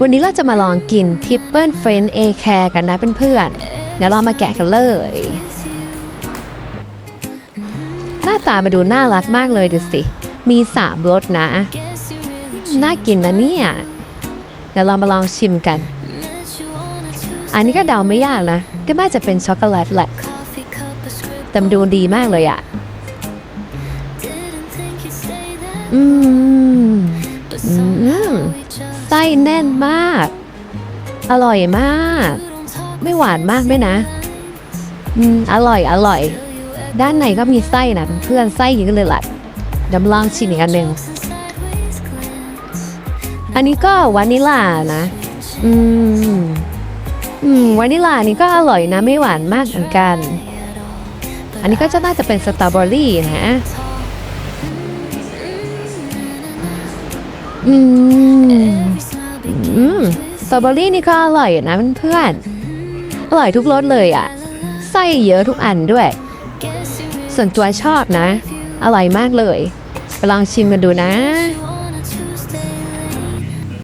วันนี้เราจะมาลองกินทิปเปิลเฟรนเอแคร์กันนะเพื่อนๆเดี๋ยวเรามาแกะกันเลย หน้าตามาดูน่ารักมากเลยดูสิ มีสามรสนะ น่ากินนะเนี่ย เดี๋ยวเรามาลองชิมกัน อันนี้ก็เดาไม่ยากนะ ก็น่าจะเป็นช็อกโกแลตแหละแต่มันดูดีมากเลยอะอืมอืม แน่นมาก อร่อยมาก ไม่หวานมากด้วยนะ อืม อร่อย อร่อย ด้านในก็มีไส้นะเพื่อนไส้เยอะเลยล่ะดำลองชิมอีกอันหนึ่งอันนี้ก็วานิลลานะ อืม อืม วานิลลานี่ก็อร่อยนะ ไม่หวานมากเหมือนกัน อันนี้ก็จะน่าจะเป็นสตรอเบอรี่นะ อืม อืมสตรอเบอรี่นี่ก็อร่อยนะเพื่อนๆอร่อยทุกรสเลยอะ่ะไส้เยอะทุกอันด้วย ส่วนตัวชอบนะ อร่อยมากเลย ไปลองชิมกันดูนะ